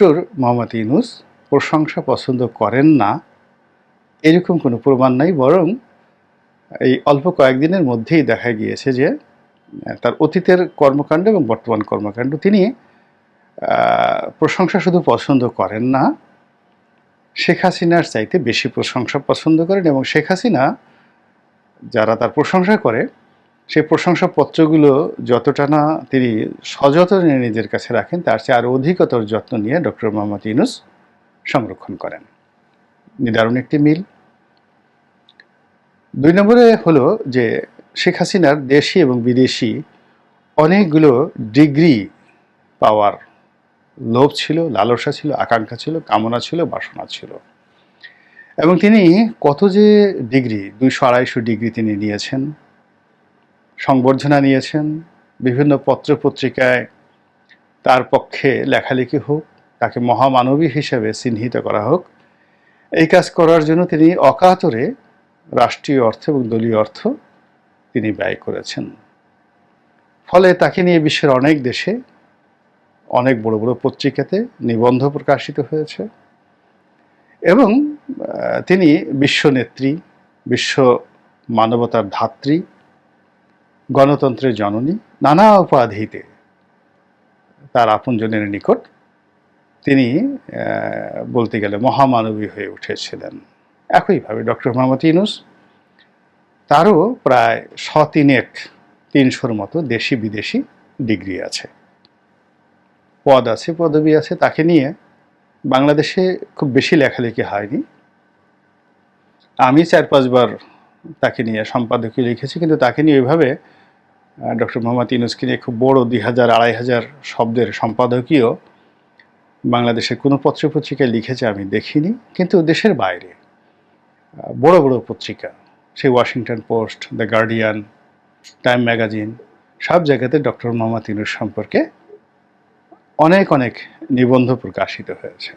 Doctor Mohammad Yunus প্রশংসা পছন্দ করেন না, এরকম কোনো প্রমাণ নাই, বরং এই অল্প কয়েকদিনের মধ্যেই দেখা গিয়েছে যে তার অতীতের কর্মকাণ্ড এবং বর্তমান কর্মকাণ্ড তিনি প্রশংসা শুধু পছন্দ করেন না, শেখ হাসিনার চাইতে বেশি প্রশংসা পছন্দ করেন এবং শেখ হাসিনা যারা তার প্রশংসা করে সেই প্রশংসাপত্রগুলো যতটা না তিনি সযত্নে নিজের কাছে রাখেন, তার চেয়ে আরও অধিকতর যত্ন নিয়ে ডক্টর মোহাম্মদ ইউনুস সংরক্ষণ করেন। নিদারুণ একটি মিল। দুই নম্বরে হলো যে শেখ হাসিনার দেশি এবং বিদেশি অনেকগুলো ডিগ্রি পাওয়ার লোভ ছিল, লালসা ছিল, আকাঙ্ক্ষা ছিল, কামনা ছিল, বাসনা ছিল। এবং তিনি কত যে ডিগ্রি, দুইশো আড়াইশো ডিগ্রি তিনি নিয়েছেন সংবর্ধনা নিয়েছেন, বিভিন্ন পত্র পত্রিকায় তার পক্ষে লেখালেখি হোক, তাকে মহামানবী হিসেবে চিহ্নিত করা হোক, এই কাজ করার জন্য তিনি অকাতরে রাষ্ট্রীয় অর্থ এবং দলীয় অর্থ তিনি ব্যয় করেছেন। ফলে তাকে নিয়ে বিশ্বের অনেক দেশে অনেক বড় বড় পত্রিকাতে নিবন্ধ প্রকাশিত হয়েছে এবং তিনি বিশ্বনেত্রী বিশ্ব মানবতার ধাত্রী গণতন্ত্রের জননী নানা উপাধিতে তার আপনজনের নিকট তিনি বলতে গেলে মহামানবী হয়ে উঠেছিলেন। একইভাবে ডক্টর মোহাম্মদ ইউনুস তারও প্রায় শতিনেক তিনশোর মতো দেশি বিদেশি ডিগ্রি আছে। পদ আছে, পদবি আছে, তাকে নিয়ে বাংলাদেশে খুব বেশি লেখালেখি হয়নি। আমি চার পাঁচবার তাকে নিয়ে সম্পাদকীয় লিখেছি, কিন্তু তাকে নিয়ে ওইভাবে ডক্টর মোহাম্মদ ইউনুসকে নিয়ে খুব বড় দুই হাজার আড়াই হাজার শব্দের সম্পাদকীয় বাংলাদেশের কোনো পত্রপত্রিকায় লিখেছে আমি দেখিনি, কিন্তু দেশের বাইরে বড় বড় পত্রিকা, সেই Washington Post, the Guardian, Time magazine, সব জায়গাতে ডক্টর মোহাম্মদ ইউনুস সম্পর্কে অনেক অনেক নিবন্ধ প্রকাশিত হয়েছে।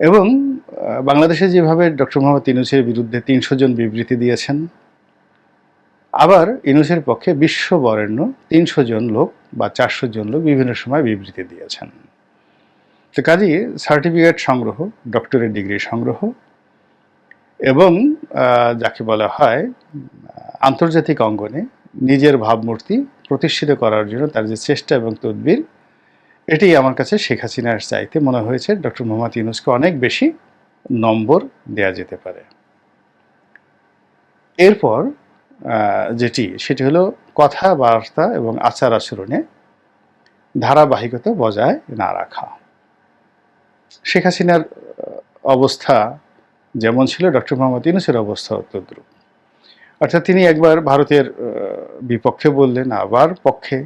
এবং বাংলাদেশে যেভাবে ডক্টর মোহাম্মদ ইউনুসের বিরুদ্ধে তিনশো জন বিবৃতি দিয়েছেন আবার ইউনুসের পক্ষে বিশ্ব বরেণ্য তিনশো জন লোক বা চারশো জন লোক বিভিন্ন সময় বিবৃতি দিয়েছেন। তো কাজেই সার্টিফিকেট সংগ্রহ, ডক্টরেট ডিগ্রি সংগ্রহ এবং যাকে বলা হয় আন্তর্জাতিক অঙ্গনে নিজের ভাবমূর্তি প্রতিষ্ঠিত করার জন্য তার যে চেষ্টা এবং তদবির, এটি আমার কাছে শেখ হাসিনার চাইতে মনে হয়েছে, ডক্টর মোহাম্মদ ইউনুসকে অনেক বেশি নম্বর দেয়া যেতে পারে। এরপর যেটি, সেটি হলো কথাবার্তা এবং আচার আচরণে ধারাবাহিকতা বজায় না রাখা। শেখ হাসিনার অবস্থা যেমন ছিল, ডক্টর মোহাম্মদ ইউনুসের অবস্থা তদ্রুপ অর্থাৎ তিনি একবার ভারতের বিপক্ষে বললেন, আবার পক্ষে।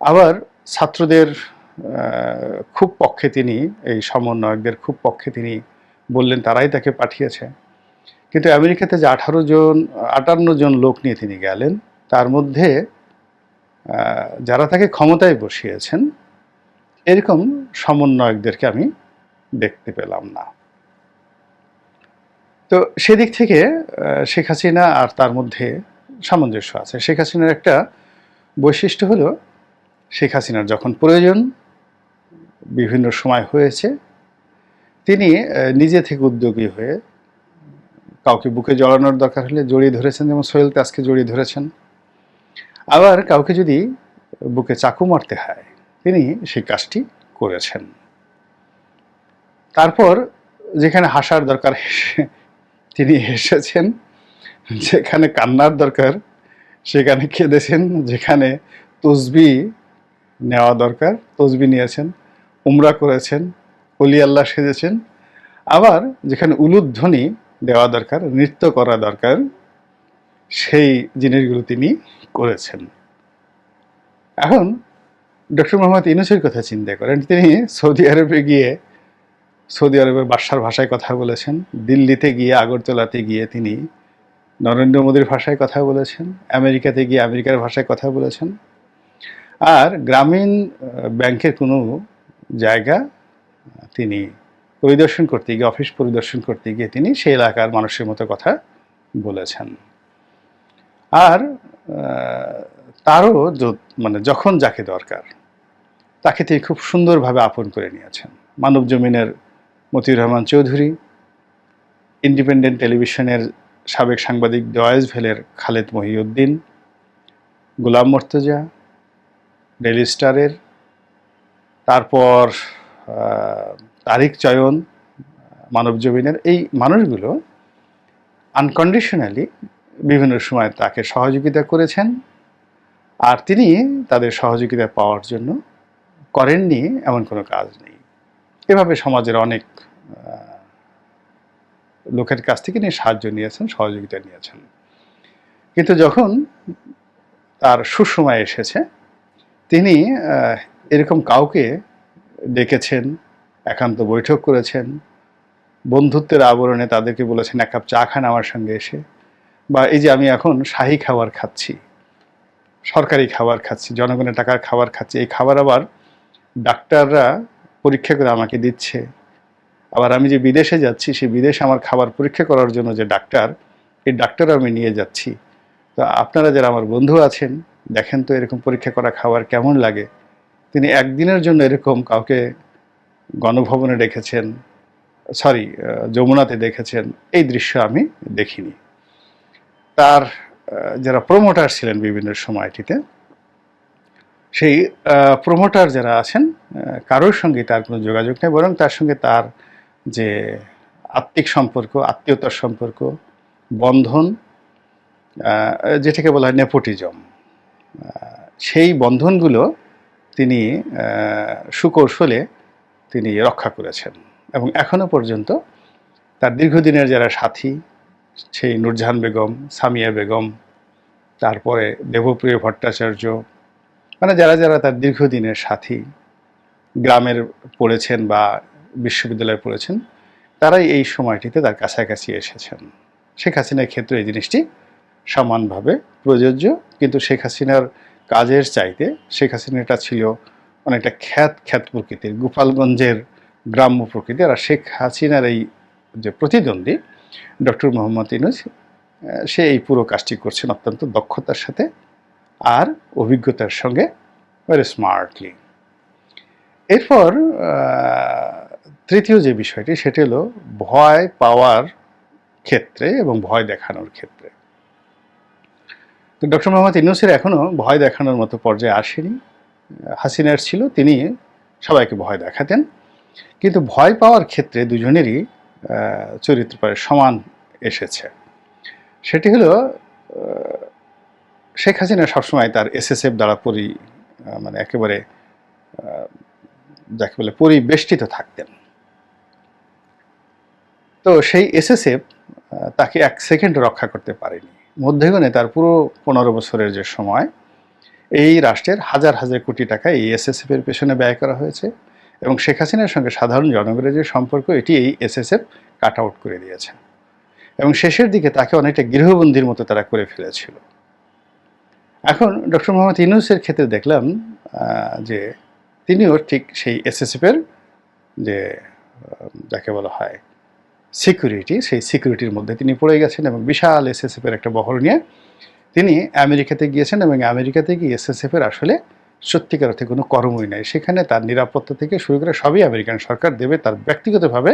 আবার ছাত্রদের খুব পক্ষে তিনি, এই সমন্বয়কদের খুব পক্ষে তিনি বললেন, তারাই তাকে পাঠিয়েছে। কিন্তু আমেরিকাতে যে আঠারো জন, আটান্ন জন লোক নিয়ে তিনি গেলেন, তার মধ্যে যারা তাকে ক্ষমতায় বসিয়েছেন, এরকম সমন্বয়কদেরকে আমি দেখতে পেলাম না। তো সেদিক থেকে শেখ হাসিনা আর তার মধ্যে সামঞ্জস্য আছে। শেখ হাসিনার একটা বৈশিষ্ট্য হলো, শেখ হাসিনার যখন প্রয়োজন, বিভিন্ন সময় হয়েছে, তিনি নিজে থেকে উদ্যোগী হয়ে কাউকে বুকে জড়ানোর দরকার হলে জড়িয়ে ধরেছেন, যেমন সোহেল তাজকে জড়িয়ে ধরেছেন। আবার কাউকে যদি বুকে চাকু মারতে হয়, তিনি সেই কাজটি করেছেন। তারপর যেখানে হাসার দরকার তিনি হেসেছেন যেখানে কান্নার দরকার সেখানে কেঁদেছেন যেখানে তসবি নেওয়া দরকার, তসবি নিয়েছেন, উমরা করেছেন, অলি আল্লাহ সেজেছেন। আবার যেখানে উলুধ্বনি দেওয়া দরকার, নৃত্য করা দরকার, সেই জিনিসগুলো তিনি করেছেন। এখন ডক্টর মোহাম্মদ ইউনুসের কথা চিন্তা করেন। তিনি সৌদি আরবে গিয়ে, সৌদি আরবের বাদশার ভাষায় কথা বলেছেন। দিল্লিতে গিয়ে, আগরতলাতে গিয়ে তিনি নরেন্দ্র মোদীর ভাষায় কথা বলেছেন। আমেরিকাতে গিয়ে আমেরিকার ভাষায় কথা বলেছেন। আর গ্রামীণ ব্যাংকের কোনো জায়গা তিনি পরিদর্শন করতে গিয়ে অফিস পরিদর্শন করতে গিয়ে তিনি সেই এলাকার মানুষের মতো কথা বলেছেন। আর তারও মানে যখন যাকে দরকার, তাকে তিনি খুব সুন্দরভাবে আপন করে নিয়েছেন। মানব জমিনের মতিউর রহমান চৌধুরী, ইন্ডিপেন্ডেন্ট টেলিভিশনের সাবেক সাংবাদিক ডয়েস ভেলের খালেদ মহিউদ্দিন, গোলাম মর্তজা ডেলি স্টারের, তারপর তারিক চয়ন, মানব জমিনের এই মানুষগুলো আনকন্ডিশনালি বিভিন্ন সময় তাকে সহযোগিতা করেছেন আর তিনি তাদের সহযোগিতা পাওয়ার জন্য করেননি, এমন কোনো কাজ নেই। এভাবে সমাজের অনেক লোকের কাছ থেকে তিনি সাহায্য নিয়েছেন, সহযোগিতা নিয়েছেন। কিন্তু যখন তার সুসময় এসেছে, তিনি এরকম কাউকে ডেকেছেন একান্ত বৈঠক করেছেন। বন্ধুত্বের আবরণে তাদেরকে বলেছেন, এক কাপ চা খান আমার সঙ্গে এসে। বা এই যে আমি এখন শাহী খাবার খাচ্ছি, সরকারি খাবার খাচ্ছি, জনগণের টাকার খাবার খাচ্ছি, এই খাবার আবার ডাক্তাররা পরীক্ষা করে আমাকে দিচ্ছে। আবার আমি যে বিদেশে যাচ্ছি, সেই বিদেশে আমার খাবার পরীক্ষা করার জন্য যে ডাক্তার, এই ডাক্তার আমি নিয়ে যাচ্ছি। তো আপনারা যারা আমার বন্ধু আছেন, দেখেন তো এরকম পরীক্ষা করা খাবার কেমন লাগে? তিনি একদিনের জন্য এরকম কাউকে গণভবনে রেখেছেন সরি যমুনাতে দেখেছেন, এই দৃশ্য আমি দেখিনি। তার যারা প্রমোটার ছিলেন বিভিন্ন সময়টিতে, সেই প্রমোটার যারা আছেন কারোর সঙ্গে তার কোনো যোগাযোগ নেই, বরং তার সঙ্গে তার যে আত্মিক সম্পর্ক, আত্মীয়তার সম্পর্ক, বন্ধন যেটাকে বলা হয় নেপোটিজম সেই বন্ধনগুলো তিনি সুকৌশলে তিনি রক্ষা করেছেন এবং এখনও পর্যন্ত তার দীর্ঘদিনের যারা সাথী, সেই নূরজাহান বেগম, সামিয়া বেগম, তারপরে দেবপ্রিয় ভট্টাচার্য মানে যারা যারা তার দীর্ঘদিনের সাথী গ্রামের পড়েছেন বা বিশ্ববিদ্যালয়ে পড়েছেন, তারাই এই সময়টিতে তার কাছাকাছি এসেছেন। শেখ হাসিনার ক্ষেত্রে এই জিনিসটি সমানভাবে প্রযোজ্য, কিন্তু শেখ হাসিনার কাজের চাইতে শেখ হাসিনাটা ছিল অনেকটা খ্যাত খ্যাত প্রকৃতির। গোপালগঞ্জের গ্রাম্য প্রকৃতির আর শেখ হাসিনার এই যে প্রতিদ্বন্দ্বী ডক্টর মোহাম্মদ আহ, সে এই পুরো কাজটি করছেন অত্যন্ত দক্ষতার সাথে আর অভিজ্ঞতার সঙ্গে ভেরি স্মার্টলি এরপর তৃতীয় যে বিষয়টি সেটি হলো ভয় পাওয়ার ক্ষেত্রে এবং ভয় দেখানোর ক্ষেত্রে। তো ডক্টর মোহাম্মদ ইউনুসের এখনও ভয় দেখানোর মতো পর্যায়ে আসেনি। হাসিনার ছিল, তিনি সবাইকে ভয় দেখাতেন। কিন্তু ভয় পাওয়ার ক্ষেত্রে দুজনেরই চরিত্র প্রায় সমান এসেছে। সেটি হলো শেখ হাসিনা সবসময় তার এসএসএফ দ্বারা পরি মানে একেবারে যাকে বলে পরিবেষ্টিত থাকতেন। তো সেই এসএসএফ তাকে এক সেকেন্ড রক্ষা করতে পারেনি। মধ্যেগণে তার পুরো পনেরো বছরের যে সময় এই রাষ্ট্রের হাজার হাজার কোটি টাকা এই এসএসএফ এর পেছনে ব্যয় করা হয়েছে এবং শেখ হাসিনার সঙ্গে সাধারণ জনগণের যে সম্পর্ক, এটি এই এসএসএফ কাট আউট করে দিয়েছে। এবং শেষের দিকে তাকে অনেকটা গৃহবন্দির মতো তারা করে ফেলেছিল। এখন ডক্টর মোহাম্মদ ইউনুসের ক্ষেত্রে দেখলাম যে তিনিও ঠিক সেই এসএসএফের যে যাকে বলা হয় সিকিউরিটি সেই সিকিউরিটির মধ্যে তিনি পড়ে গেছেন এবং বিশাল এসএসএফের একটা বহর নিয়ে তিনি আমেরিকাতে গিয়েছেন এবং আমেরিকাতে গিয়ে এসএসএফের আসলে সত্যিকার অর্থে কোনো কর্মই নাই। সেখানে তার নিরাপত্তা থেকে শুরু করে সবই আমেরিকান সরকার দেবে। তার ব্যক্তিগতভাবে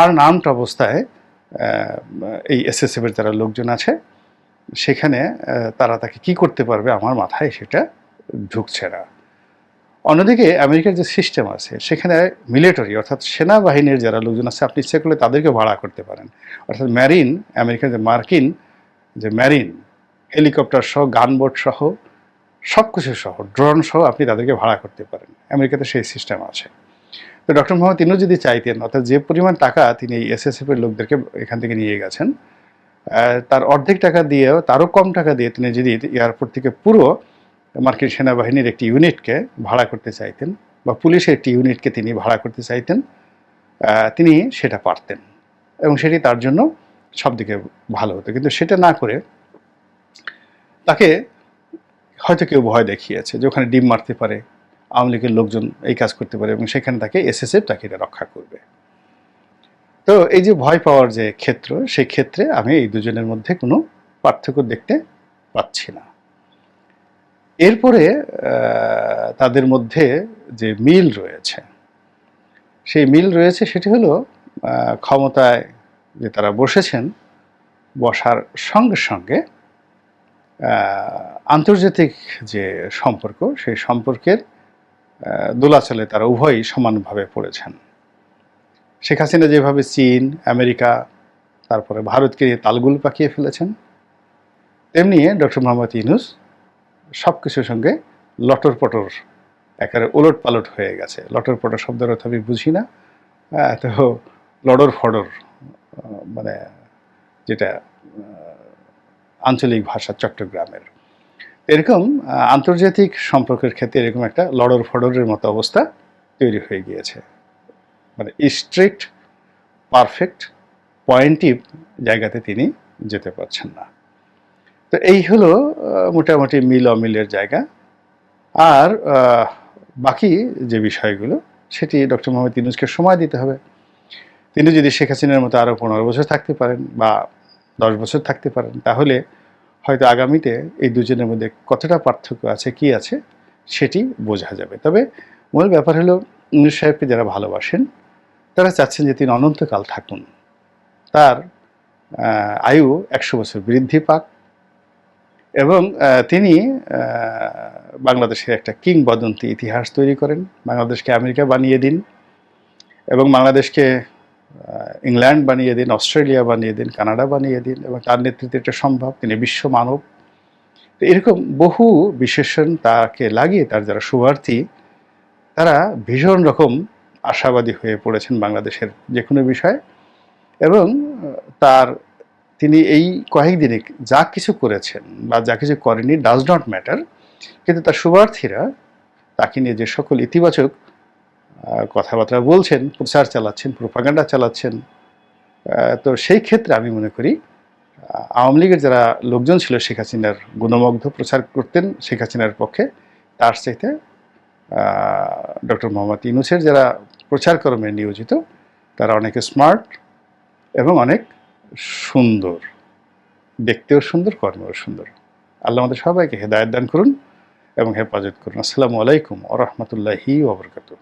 আর নামট অবস্থায় এই এসএসএফের যারা লোকজন আছে, সেখানে তারা তাকে কি করতে পারবে আমার মাথায় সেটা ঢুকছে না। অন্যদিকে আমেরিকার যে সিস্টেম আছে, সেখানে মিলিটারি অর্থাৎ সেনাবাহিনীর যারা লোকজন আছে, আপনি ইচ্ছে করলে তাদেরকে ভাড়া করতে পারেন। অর্থাৎ ম্যারিন, আমেরিকার যে মার্কিন যে ম্যারিন হেলিকপ্টার সহ গানবোট সহ সব কিছু সহ ড্রোন সহ আপনি তাদেরকে ভাড়া করতে পারেন। আমেরিকাতে সেই সিস্টেম আছে। তো ডক্টর মোহাম্মদ তিনিও যদি চাইতেন, অর্থাৎ যে পরিমাণ টাকা তিনি এই এসএসএফ এর লোকদেরকে এখান থেকে নিয়ে গেছেন তার অর্ধেক টাকা দিয়েও, তারও কম টাকা দিয়ে তিনি যদি এয়ারপোর্ট থেকে পুরো মার্কিন সেনাবাহিনীর একটি ইউনিটকে ভাড়া করতে চাইতেন বা পুলিশের একটি ইউনিটকে তিনি ভাড়া করতে চাইতেন তিনি সেটা পারতেন এবং সেটি তার জন্য সবদিকে ভালো হতো। কিন্তু সেটা না করে তাকে হয়তো কেউ ভয় দেখিয়েছে যে ওখানে ডিম মারতে পারে, আওয়ামী লীগের লোকজন এই কাজ করতে পারে এবং সেখানে তাকে এসএসএফ তাকে এটা রক্ষা করবে। তো এই যে ভয় পাওয়ার যে ক্ষেত্র, সেই ক্ষেত্রে আমি এই দুজনের মধ্যে কোনো পার্থক্য দেখতে পাচ্ছি না। এরপরে তাদের মধ্যে যে মিল রয়েছে, সেই মিল রয়েছে সেটি হলো ক্ষমতায় যে তারা বসেছেন, বসার সঙ্গে সঙ্গে আন্তর্জাতিক যে সম্পর্ক, সেই সম্পর্কের দোলাচলে তারা উভয়ই সমানভাবে পড়েছেন। শেখ হাসিনা যেভাবে চীন, আমেরিকা, তারপরে ভারতকে তালগুল পাকিয়ে ফেলেছেন, তেমনি ডক্টর মোহাম্মদ ইনুস সব কিছুর সঙ্গে লটর পটর একেবারে ওলট পালট হয়ে গেছে। লটর পটর শব্দের অর্থ আমি বুঝি না তো লডর ফডর মানে যেটা আঞ্চলিক ভাষা চট্টগ্রামের। এরকম আন্তর্জাতিক সম্পর্কের ক্ষেত্রে এরকম একটা লড়র ফডরের মতো অবস্থা তৈরি হয়ে গিয়েছে। মানে স্ট্রিক্ট, পারফেক্ট, পয়েন্টিভ জায়গাতে তিনি যেতে পারছেন না। তো এই হলো মোটামুটি মিল অমিলের জায়গা। আর বাকি যে বিষয়গুলো, সেটি ডক্টর মোহাম্মদ ইউনুসকে সময় দিতে হবে। তিনি যদি শেখ হাসিনার মতো আরও পনেরো বছর থাকতে পারেন বা দশ বছর থাকতে পারেন, তাহলে হয়তো আগামীতে এই দুজনের মধ্যে কতটা পার্থক্য আছে, কি আছে, সেটি বোঝা যাবে। তবে মূল ব্যাপার হলো, ইউনুস সাহেবকে যারা ভালোবাসেন, তারা চাচ্ছেন যে তিনি অনন্তকাল থাকুন। তার আয়ু একশো বছর বৃদ্ধি পাক এবং তিনি বাংলাদেশের একটা কিংবদন্তি ইতিহাস তৈরি করেন। বাংলাদেশকে আমেরিকা বানিয়ে দিন এবং বাংলাদেশকে ইংল্যান্ড বানিয়ে দিন, অস্ট্রেলিয়া বানিয়ে দিন, কানাডা বানিয়ে দিন, এবং তার নেতৃত্বে এটা সম্ভব, তিনি বিশ্ব মানব। এরকম বহু বিশেষণ তাকে লাগিয়ে তার যারা শুভার্থী তারা ভীষণ রকম আশাবাদী হয়ে পড়েছেন বাংলাদেশের যে কোনো বিষয়ে, এবং তার, তিনি এই কয়েকদিনে যা কিছু করেছেন বা যা কিছু করেনি ডাজ নট ম্যাটার কিন্তু তার শুভার্থীরা তাকে নিয়ে যে সকল ইতিবাচক কথাবার্তা বলছেন, প্রচার চালাচ্ছেন প্রোপাগান্ডা চালাচ্ছেন। তো সেই ক্ষেত্রে আমি মনে করি আওয়ামী লীগের যারা লোকজন ছিল শেখ হাসিনার গুণমগ্ধ প্রচার করতেন, শেখ হাসিনার পক্ষে, তার চাইতে ডক্টর মোহাম্মদ ইউনুসের যারা প্রচারকর্মে নিয়োজিত, তারা অনেক স্মার্ট এবং অনেক সুন্দর। দেখতেও সুন্দর, কর্মেও সুন্দর। আল্লাহ আমাদের সবাইকে হেদায়ত দান করুন এবং হেফাজত করুন। আসসালামু আলাইকুম আ রহমতুল্লাহি ওবরকাতুহ